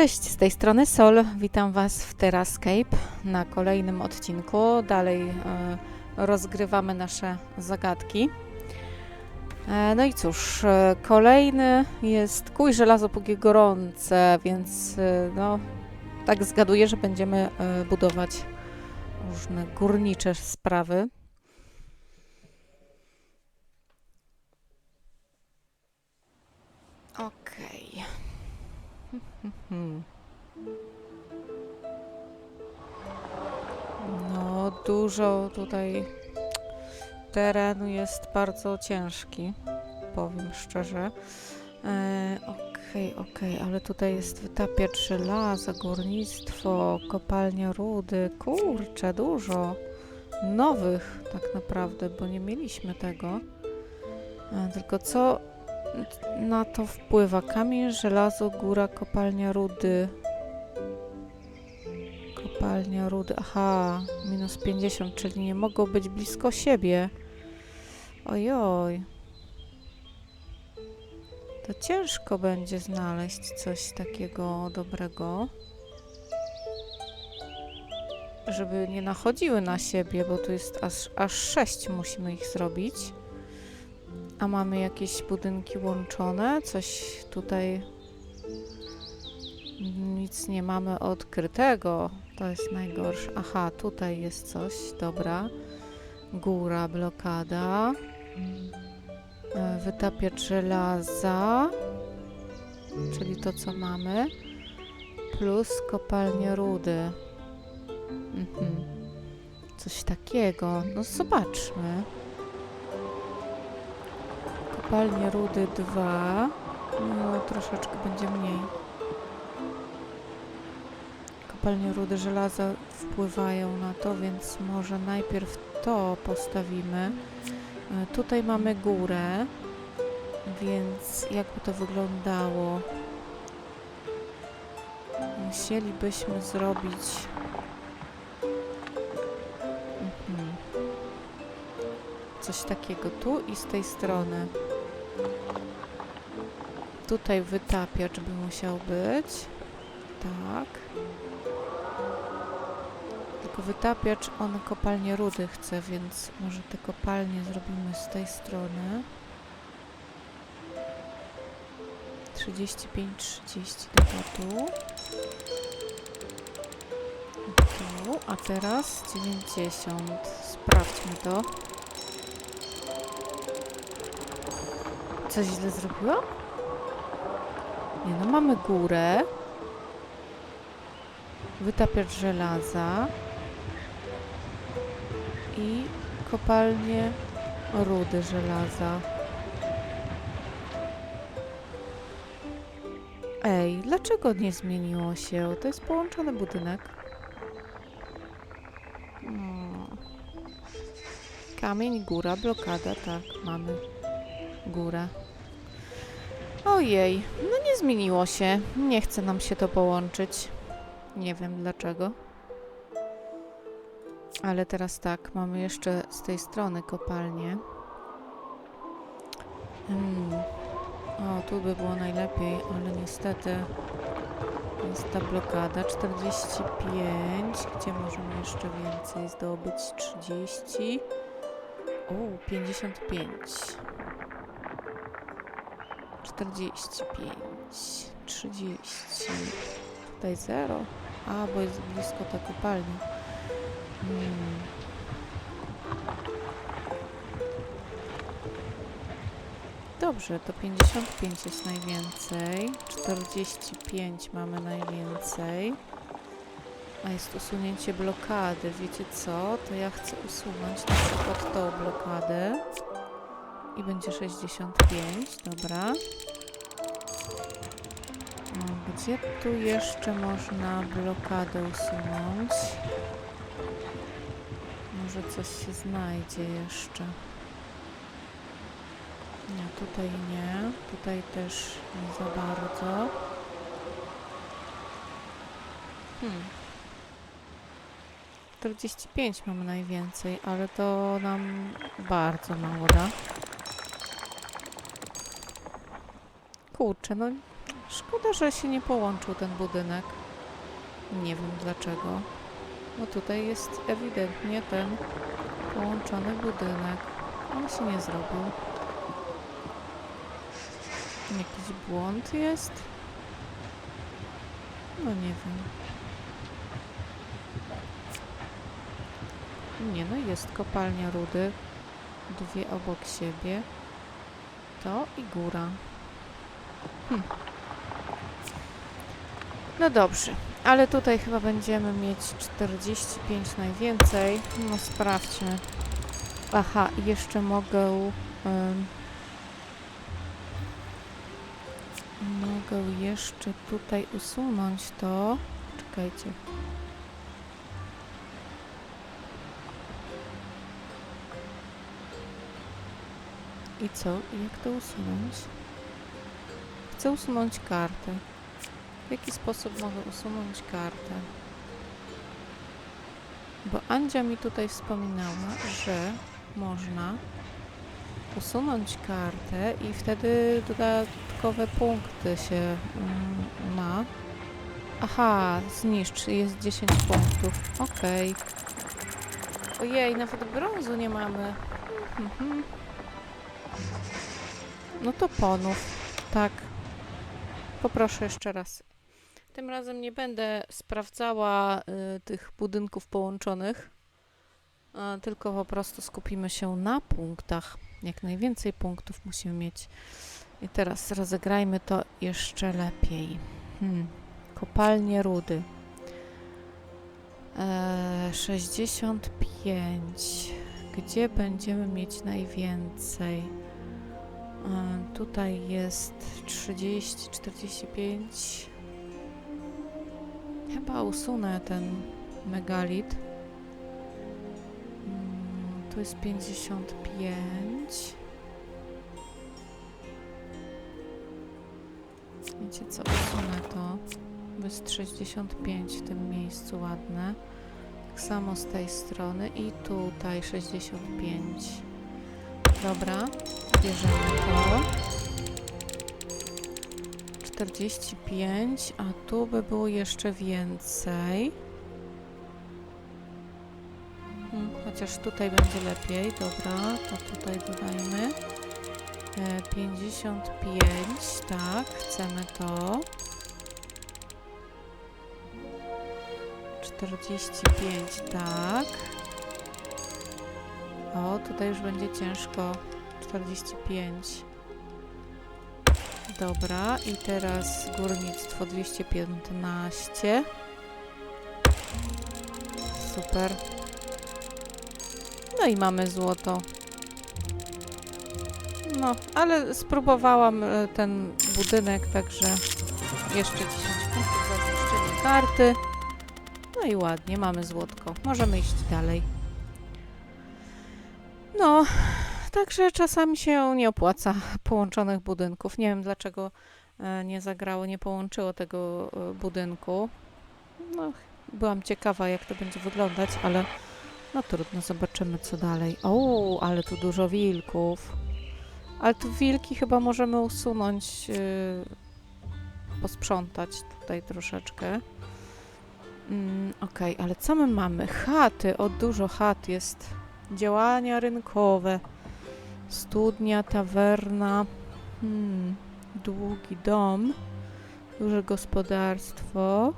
Cześć, z tej strony Sol. Witam Was w Terrascape na kolejnym odcinku. Dalej e, rozgrywamy nasze zagadki. E, no i cóż, e, kolejny jest kuj żelazo póki gorące, więc e, no, tak zgaduję, że będziemy e, budować różne górnicze sprawy. Okej. Hmm. No, dużo tutaj terenu jest bardzo ciężki, powiem szczerze. E, Okej, okej, ale tutaj jest wytapiacz żelaza, górnictwo, kopalnia rudy. Kurczę, dużo nowych tak naprawdę, bo nie mieliśmy tego. E, tylko co na to wpływa? Kamień, żelazo, góra, kopalnia rudy. Kopalnia rudy. Aha, minus 50, czyli nie mogą być blisko siebie. Ojoj. To ciężko będzie znaleźć coś takiego dobrego. Żeby nie nachodziły na siebie, bo tu jest aż, aż 6 musimy ich zrobić. A mamy jakieś budynki łączone? Coś tutaj. Nic nie mamy odkrytego. To jest najgorsze. Aha, tutaj jest coś. Dobra. Góra, blokada. E, Wytapiacz żelaza. Czyli to, co mamy. Plus kopalnia rudy. Mhm. Coś takiego. No zobaczmy. Kopalnie rudy 2. No, troszeczkę będzie mniej. Kopalnie rudy żelaza wpływają na to, więc może najpierw to postawimy. E, Tutaj mamy górę, więc jakby to wyglądało? Musielibyśmy zrobić... Mhm coś takiego tu i z tej strony. Tutaj wytapiacz by musiał być. Tak. Tylko wytapiacz, on kopalnię rudy chce, więc może te kopalnie zrobimy z tej strony. 35, 30 do tu. Tu, a teraz 90. Sprawdźmy to. Coś źle zrobiłam? Nie no, mamy górę. Wytapiacz żelaza. I kopalnię rudy żelaza. Ej, dlaczego nie zmieniło się? To jest połączony budynek. Hmm. Kamień, góra, blokada, tak, mamy górę. Ojej, no nie zmieniło się. Nie chce nam się to połączyć. Nie wiem dlaczego. Ale teraz tak, mamy jeszcze z tej strony kopalnię. Hmm. O, tu by było najlepiej, ale niestety jest ta blokada. 45. Gdzie możemy jeszcze więcej zdobyć? 30. O, 55. 45, 30, tutaj 0. A, bo jest blisko ta kopalnia. Hmm. Dobrze, to 55 jest najwięcej. 45 mamy najwięcej. A jest usunięcie blokady. Wiecie co? To ja chcę usunąć na przykład tą blokadę. I będzie 65, dobra. Gdzie tu jeszcze można blokadę usunąć? Może coś się znajdzie jeszcze. Nie, tutaj nie. Tutaj też nie za bardzo. Hmm. 45 mamy najwięcej, ale to nam bardzo mało da. Kurczę, no Szkoda, że się nie połączył ten budynek. Nie wiem dlaczego. Bo tutaj jest ewidentnie ten połączony budynek. On się nie zrobił. Jakiś błąd jest? No nie wiem. Nie no, jest kopalnia rudy. Dwie obok siebie. To i góra. Hm. No dobrze, ale tutaj chyba będziemy mieć 45 najwięcej. No sprawdźmy. Aha, jeszcze mogę... em, mogę jeszcze tutaj usunąć to. Czekajcie. I co? Jak to usunąć? Chcę usunąć kartę. W jaki sposób mogę usunąć kartę? Bo Andzia mi tutaj wspominała, że można usunąć kartę i wtedy dodatkowe punkty się mm, ma. Aha, zniszcz, jest 10 punktów. Okej. Ojej, nawet brązu nie mamy. Mhm. No to ponów. Tak. Poproszę jeszcze raz. Tym razem nie będę sprawdzała y, tych budynków połączonych, tylko po prostu skupimy się na punktach. Jak najwięcej punktów musimy mieć. I teraz rozegrajmy to jeszcze lepiej. Hmm. Kopalnie rudy. E, 65. Gdzie będziemy mieć najwięcej? E, tutaj jest 30, 45. Chyba usunę ten megalit. Mm, Tu jest 55. Wiecie co, usunę to. Bo jest 65 w tym miejscu ładne. Tak samo z tej strony i tutaj 65. Dobra, bierzemy to. 45, a tu by było jeszcze więcej. Hmm, chociaż tutaj będzie lepiej. Dobra, to tutaj dodajmy. E, 55, tak, chcemy to. 45, tak. O, tutaj już będzie ciężko. 45. Dobra, i teraz górnictwo 215. Super. No i mamy złoto. No, ale spróbowałam e, ten budynek, także jeszcze 10 punktów za zniszczenie karty. No i ładnie, mamy złotko. Możemy iść dalej. No, Także czasami się nie opłaca połączonych budynków. Nie wiem dlaczego e, nie zagrało, nie połączyło tego e, budynku. No, byłam ciekawa jak to będzie wyglądać, ale no trudno, zobaczymy co dalej. O, ale tu dużo wilków. Ale tu wilki chyba możemy usunąć, yy, posprzątać tutaj troszeczkę. Mm, Okej, ale co my mamy? Chaty, o dużo chat jest. Działania rynkowe. Studnia, tawerna, hmm, długi dom, duże gospodarstwo.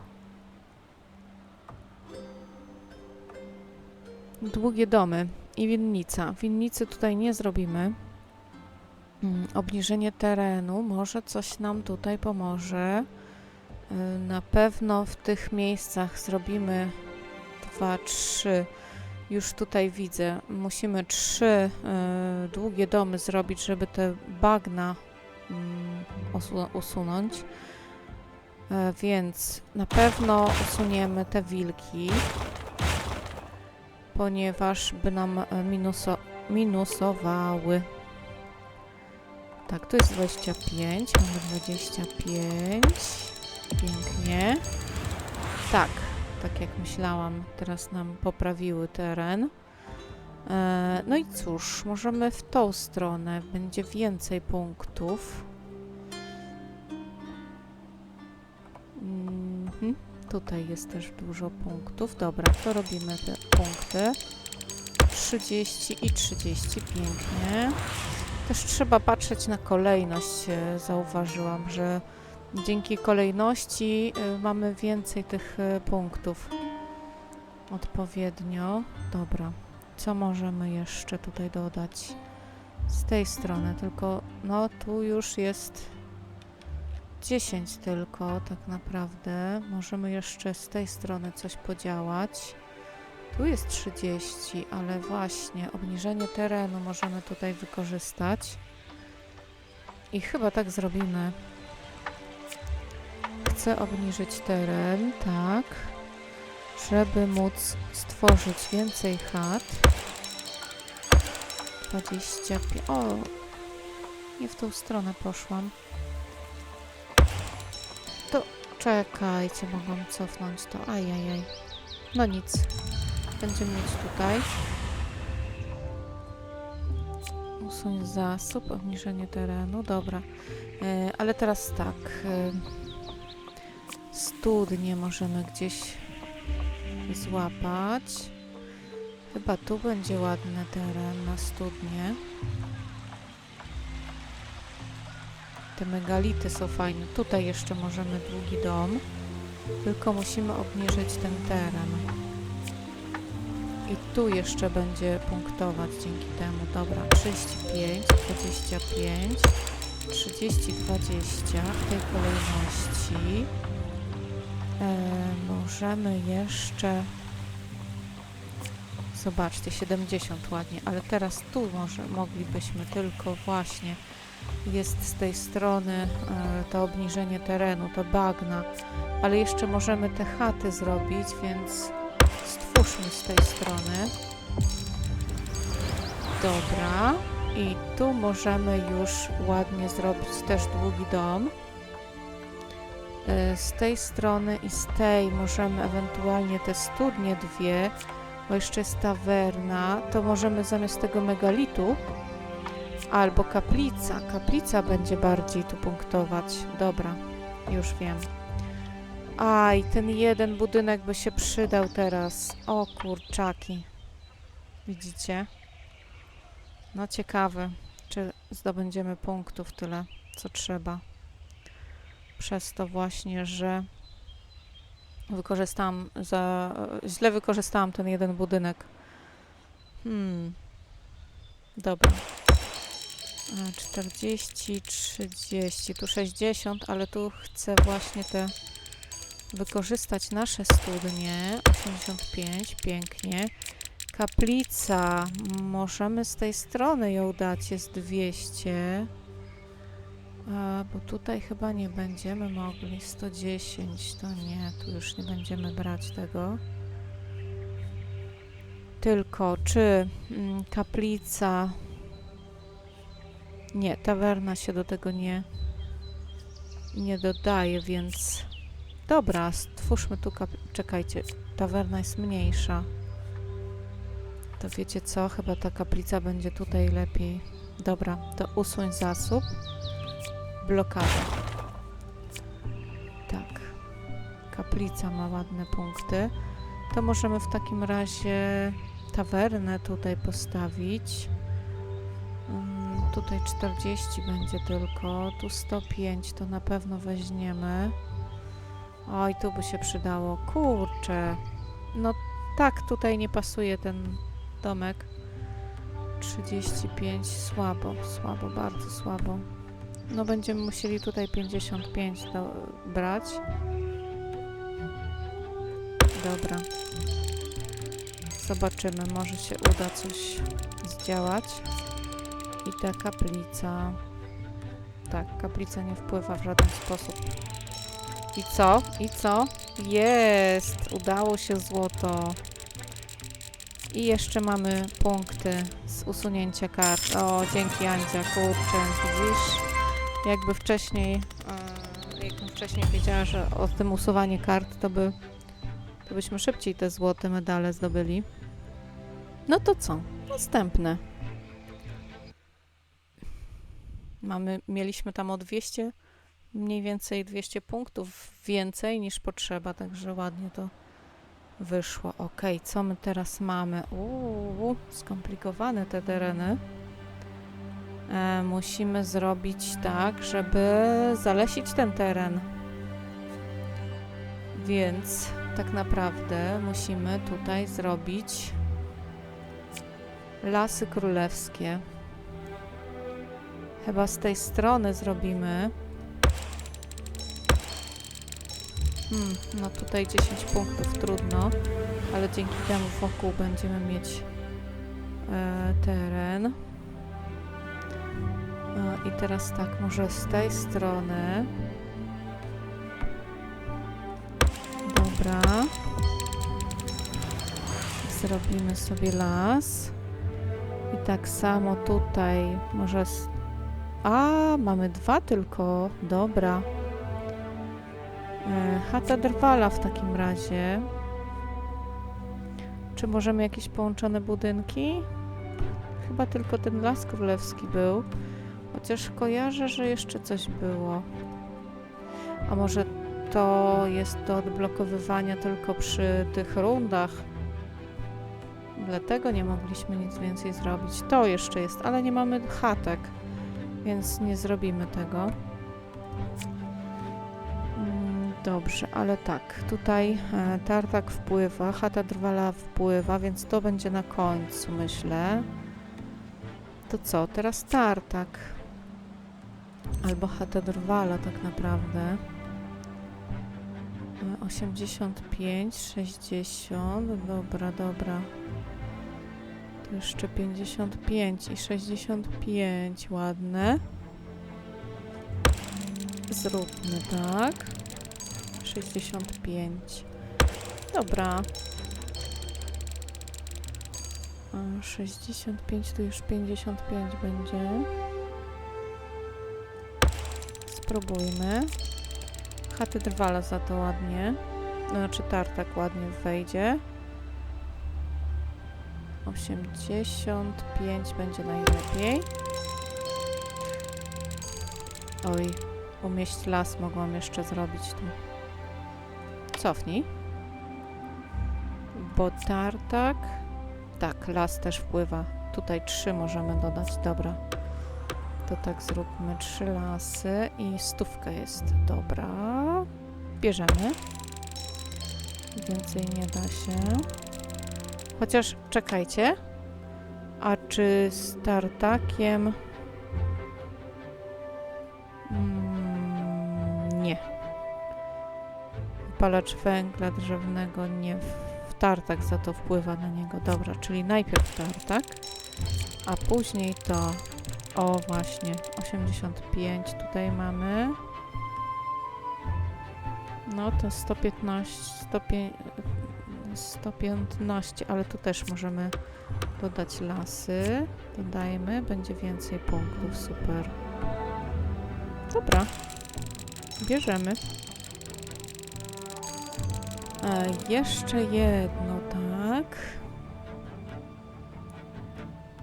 Długie domy i winnica. Winnicy tutaj nie zrobimy. Hmm, obniżenie terenu, może coś nam tutaj pomoże. Y, Na pewno w tych miejscach zrobimy dwa, trzy. Już tutaj widzę, musimy trzy e, długie domy zrobić, żeby te bagna usu- usunąć. E, więc na pewno usuniemy te wilki, ponieważ by nam e, minuso minusowały. Tak, tu jest 25, mamy 25. Pięknie. Tak, tak jak myślałam, teraz nam poprawiły teren. E, no i cóż, możemy w tą stronę, będzie więcej punktów. Mhm. Tutaj jest też dużo punktów. Dobra, to robimy te punkty. 30 i 30, pięknie. Też trzeba patrzeć na kolejność. e, Zauważyłam, że dzięki kolejności e, mamy więcej tych e, punktów. Odpowiednio. Dobra. Co możemy jeszcze tutaj dodać? Z tej strony, tylko no tu już jest 10 tylko tak naprawdę. Możemy jeszcze z tej strony coś podziałać. Tu jest 30, ale właśnie obniżenie terenu możemy tutaj wykorzystać. I chyba tak zrobimy. Chcę obniżyć teren, tak, żeby móc stworzyć więcej chat. 25. O, nie w tą stronę poszłam. To czekajcie, mogłam cofnąć to. Ajajaj. No nic. Będziemy mieć tutaj. Usuń zasób, obniżenie terenu. Dobra. E, ale teraz tak. Studnie możemy gdzieś złapać. Chyba tu będzie ładny teren na studnie. Te megality są fajne. Tutaj jeszcze możemy długi dom. Tylko musimy obniżyć ten teren. I tu jeszcze będzie punktować dzięki temu. Dobra, 35, 25, 30, 20 w tej kolejności. E, możemy jeszcze... Zobaczcie, 70 ładnie, ale teraz tu może moglibyśmy tylko właśnie jest z tej strony e, to obniżenie terenu, to bagna, ale jeszcze możemy te chaty zrobić, więc stwórzmy z tej strony. Dobra. I tu możemy już ładnie zrobić też długi dom. E, Z tej strony i z tej możemy ewentualnie te studnie dwie, bo jeszcze jest tawerna, to możemy zamiast tego megalitu albo kaplica. Kaplica będzie bardziej tu punktować. Dobra, już wiem. Aj, ten jeden budynek by się przydał teraz. O kurczaki. Widzicie? No ciekawe, czy zdobędziemy punktów tyle, co trzeba. Przez to właśnie, że wykorzystałam za... źle wykorzystałam ten jeden budynek. Hmm. Dobra. E, 40, 30, tu 60, ale tu chcę właśnie te wykorzystać nasze studnie. 85, pięknie. Kaplica, możemy z tej strony ją dać, jest 200. A, bo tutaj chyba nie będziemy mogli. 110, to nie, tu już nie będziemy brać tego. Tylko, czy mm, kaplica nie, tawerna się do tego nie, nie dodaje, więc dobra, stwórzmy tu kap... Czekajcie, tawerna jest mniejsza. To wiecie co? Chyba ta kaplica będzie tutaj lepiej. Dobra, to usuń zasób. Blokada. Tak. Kaplica ma ładne punkty. To możemy w takim razie tawernę tutaj postawić. Mm, Tutaj 40 będzie tylko, tu 105 to na pewno weźmiemy. Oj, tu by się przydało. Kurczę. No tak, tutaj nie pasuje ten domek. 35, słabo, słabo, bardzo słabo. No będziemy musieli tutaj 55 do, brać. Dobra. Zobaczymy, może się uda coś zdziałać. I ta kaplica. Tak, kaplica nie wpływa w żaden sposób. I co? I co? Jest! Udało się złoto. I jeszcze mamy punkty z usunięcia kart. O, dzięki Andzia, kurczę, widzisz? Jakby wcześniej, e, jakbym wcześniej wiedziała, że o tym usuwaniu kart, to by, to byśmy szybciej te złote medale zdobyli. No to co? Następne. Mamy, mieliśmy tam o 200 mniej więcej 200 punktów więcej niż potrzeba, także ładnie to wyszło. Ok, co my teraz mamy? Uuu, skomplikowane te tereny. E, musimy zrobić tak, żeby zalesić ten teren. Więc tak naprawdę musimy tutaj zrobić lasy królewskie. Chyba z tej strony zrobimy. Hmm, no tutaj 10 punktów, trudno, ale dzięki temu wokół będziemy mieć e, teren. E, I teraz tak, może z tej strony. Dobra. Zrobimy sobie las. I tak samo tutaj może... Z... A, mamy dwa tylko. Dobra. E, chata drwala w takim razie. Czy możemy jakieś połączone budynki? Chyba tylko ten las królewski był. Chociaż kojarzę, że jeszcze coś było. A może to jest do odblokowywania tylko przy tych rundach? Dlatego nie mogliśmy nic więcej zrobić. To jeszcze jest, ale nie mamy chatek, więc nie zrobimy tego. Mm, Dobrze, ale tak, tutaj e, tartak wpływa, chata drwala wpływa, więc to będzie na końcu, myślę. To co, teraz tartak. Albo chata drwala tak naprawdę. E, 85, 60, dobra, dobra. To jeszcze 55 i 65, ładne. Zróbmy tak. 65. Dobra. A, 65 to już 55 będzie. Spróbujmy. Chaty drwala za to ładnie. Znaczy tartak ładnie wejdzie. 85 będzie najlepiej. Oj, umieść las mogłam jeszcze zrobić tu. Cofnij. Bo tartak... Tak, las też wpływa. Tutaj trzy możemy dodać, dobra. To tak zróbmy trzy lasy i stówka jest, dobra. Bierzemy. Więcej nie da się. Chociaż czekajcie. A czy z tartakiem. Mm, nie. Palacz węgla drzewnego nie. w- tartak za to wpływa na niego. Dobra, czyli najpierw tartak, a później to. O, właśnie. 85 tutaj mamy. No to 115. 105, 115, ale tu też możemy dodać lasy. Dodajmy, będzie więcej punktów, super. Dobra, bierzemy. E, jeszcze jedno, tak.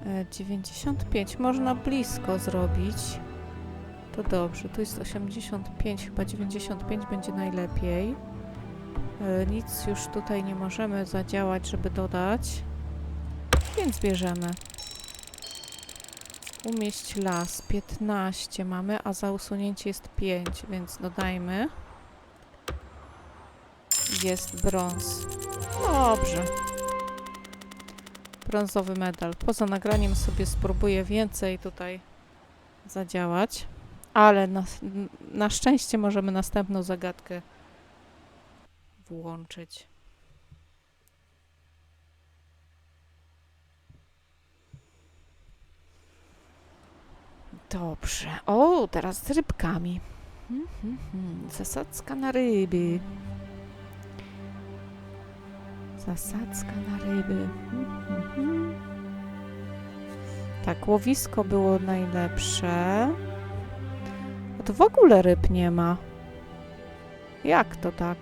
E, 95, można blisko zrobić. To dobrze, tu jest 85, chyba 95 będzie najlepiej. E, Nic już tutaj nie możemy zadziałać, żeby dodać, więc bierzemy. Umieść las 15 mamy, a za usunięcie jest 5, więc dodajmy. Jest brąz. Dobrze. Brązowy medal. Poza nagraniem sobie spróbuję więcej tutaj zadziałać, ale na, na szczęście możemy następną zagadkę włączyć. Dobrze. O, teraz z rybkami. Mhm. Zasadzka na ryby. Zasadzka na ryby. Mhm, mhm. Tak, łowisko było najlepsze. A to w ogóle ryb nie ma. Jak to tak?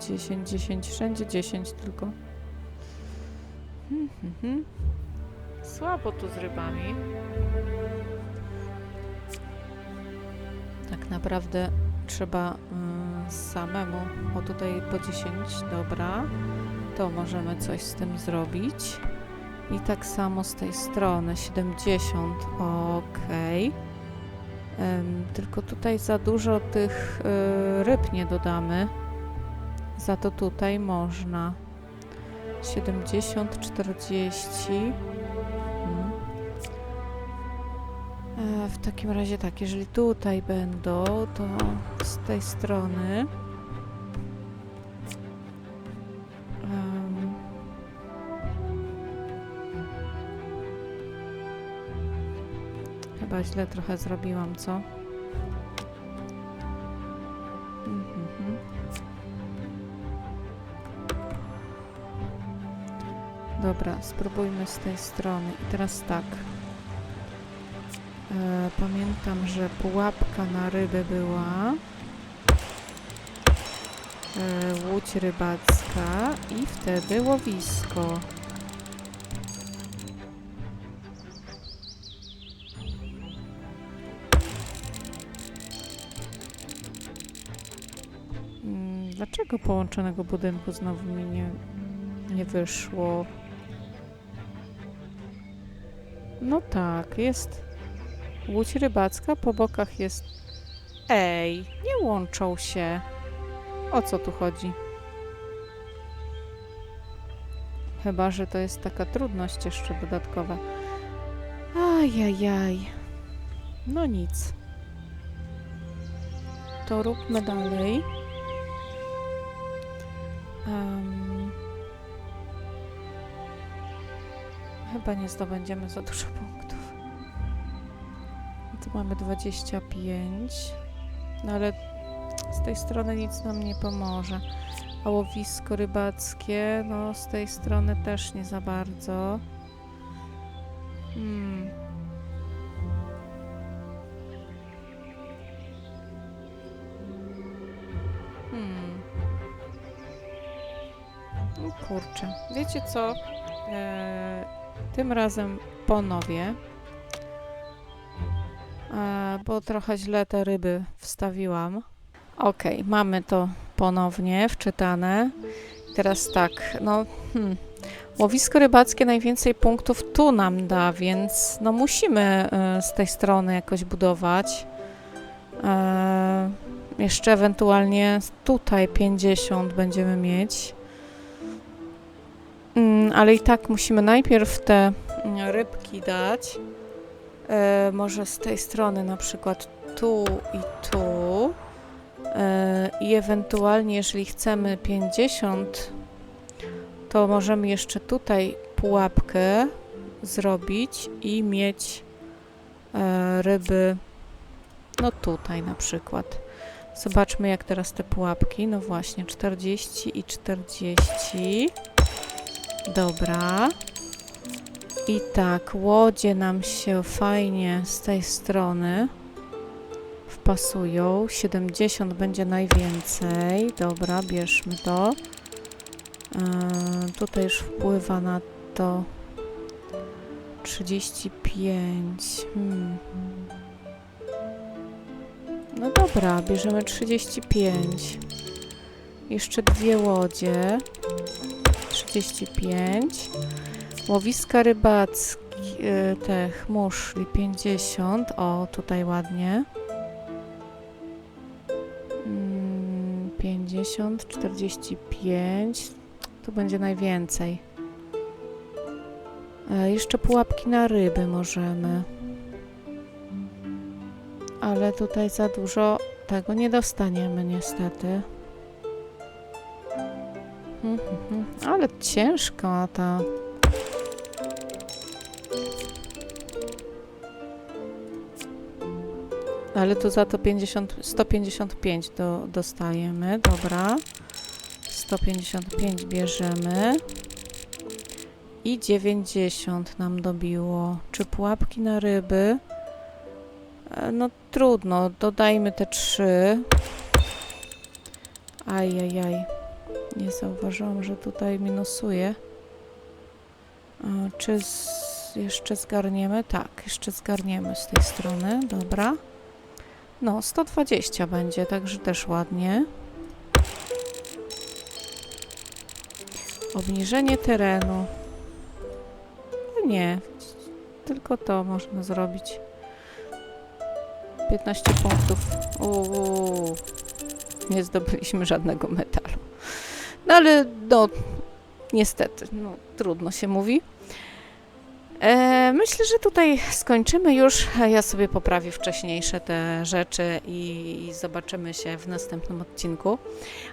10, 10, wszędzie 10 tylko. Hmm. Słabo tu z rybami. Tak naprawdę trzeba mm, samemu, o tutaj po 10, dobra, to możemy coś z tym zrobić. I tak samo z tej strony 70, ok. Tylko tutaj za dużo tych y, ryb nie dodamy. Za to tutaj można. 70, 40. w takim razie tak, jeżeli tutaj będą, to z tej strony. Chyba źle trochę zrobiłam, co? Mhm. Dobra, spróbujmy z tej strony. I teraz tak. E, pamiętam, że pułapka na ryby była. E, łódź rybacka i wtedy łowisko. Mm, Dlaczego połączonego budynku znowu mi nie, nie wyszło? No tak, jest łódź rybacka, po bokach jest... Ej, nie łączą się. O co tu chodzi? Chyba, że to jest taka trudność jeszcze dodatkowa. Ajajaj. No nic. To róbmy dalej. Em, chyba nie zdobędziemy za dużo punktów. Mamy 25. No ale z tej strony nic nam nie pomoże. A łowisko rybackie, no z tej strony też nie za bardzo. Hmm. Hmm. No kurczę. Wiecie co? Eee, tym razem ponowię. Bo trochę źle te ryby wstawiłam. Ok, mamy to ponownie wczytane. Teraz tak, no, hmm. łowisko rybackie najwięcej punktów tu nam da, więc no musimy e, z tej strony jakoś budować. E, jeszcze ewentualnie tutaj 50 będziemy mieć. Mm, ale i tak musimy najpierw te mm, rybki dać. E, może z tej strony na przykład tu i tu. E, I ewentualnie, jeżeli chcemy 50, to możemy jeszcze tutaj pułapkę zrobić i mieć e, ryby, no tutaj na przykład. Zobaczmy, jak teraz te pułapki. No właśnie, 40 i 40. Dobra. I tak, łodzie nam się fajnie z tej strony wpasują. 70 będzie najwięcej. Dobra, bierzmy to. Yy, tutaj już wpływa na to 35. Hmm. No dobra, bierzemy 35. Jeszcze dwie łodzie. 35. Łowiska rybackie, e, te chmuszli 50. O, tutaj ładnie. Mm, 50, 45. Tu będzie najwięcej. E, jeszcze pułapki na ryby możemy. Ale tutaj za dużo tego nie dostaniemy niestety. Mhm, mhm. Ale ciężka ta Ale tu za to 50, 155 do, dostajemy. Dobra. 155 bierzemy. I 90 nam dobiło. Czy pułapki na ryby? E, No trudno. Dodajmy te 3. Ajajaj. Nie zauważyłam, że tutaj minusuje. E, Czy z, jeszcze zgarniemy? Tak, jeszcze zgarniemy z tej strony. Dobra. No, 120 będzie, także też ładnie. Obniżenie terenu. No Nie, tylko to można zrobić. 15 punktów. Uuu, nie zdobyliśmy żadnego metalu. No ale no, niestety, no, trudno się mówi. E, myślę, że tutaj skończymy już. Ja sobie poprawię wcześniejsze te rzeczy i, zobaczymy się w następnym odcinku.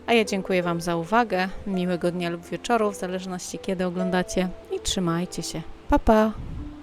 A ja dziękuję Wam za uwagę. Miłego dnia lub wieczoru, w zależności kiedy oglądacie i trzymajcie się. Pa, pa!